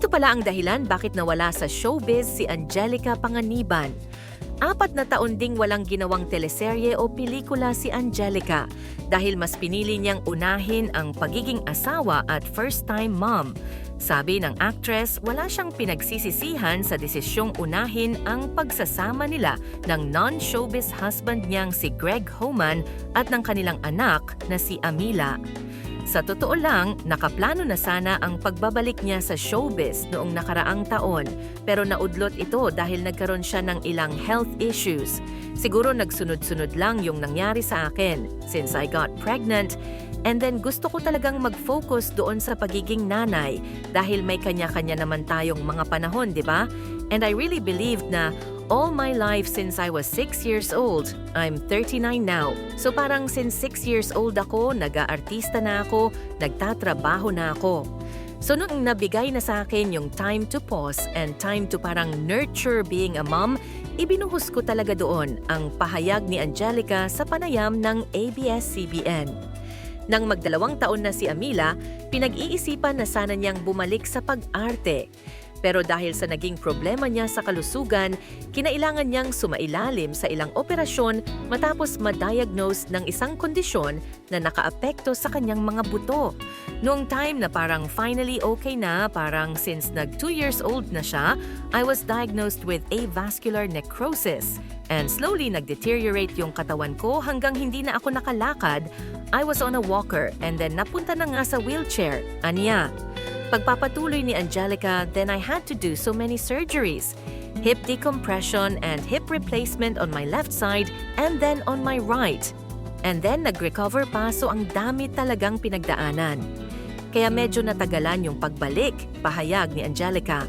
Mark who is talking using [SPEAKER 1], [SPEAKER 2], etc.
[SPEAKER 1] Ito pala ang dahilan bakit nawala sa showbiz si Angelica Panganiban. Apat na taon ding walang ginawang teleserye o pelikula si Angelica dahil mas pinili niyang unahin ang pagiging asawa at first-time mom. Sabi ng actress, wala siyang pinagsisisihan sa desisyong unahin ang pagsasama nila ng non-showbiz husband niyang si Greg Homan at ng kanilang anak na si Amila. Sa totoo lang, nakaplano na sana ang pagbabalik niya sa showbiz noong nakaraang taon pero naudlot ito dahil nagkaroon siya ng ilang health issues. Siguro nagsunod-sunod lang yung nangyari sa akin since I got pregnant and then gusto ko talagang mag-focus doon sa pagiging nanay dahil may kanya-kanya naman tayong mga panahon, di ba? And I really believed na all my life since I was 6 years old. I'm 39 now. So parang since 6 years old ako, nag-aartista na ako, nagtatrabaho na ako. So nung nabigay na sa akin yung time to pause and time to parang nurture being a mom, ibinuhos ko talaga doon ang pahayag ni Angelica sa panayam ng ABS-CBN. Nang magdalawang taon na si Amila, pinag-iisipan na sana niyang bumalik sa pag-arte. Pero dahil sa naging problema niya sa kalusugan, kinailangan niyang sumailalim sa ilang operasyon matapos ma-diagnose ng isang kondisyon na nakaapekto sa kanyang mga buto. Noong time na parang finally okay na, parang since nag 2 years old na siya, I was diagnosed with avascular necrosis. And slowly nag-deteriorate yung katawan ko hanggang hindi na ako nakalakad. I was on a walker and then napunta na nga sa wheelchair. Anya. Pagpapatuloy ni Angelica, then I had to do so many surgeries. Hip decompression and hip replacement on my left side and then on my right. And then nag-recover pa so ang dami talagang pinagdaanan. Kaya medyo natagalan yung pagbalik, pahayag ni Angelica.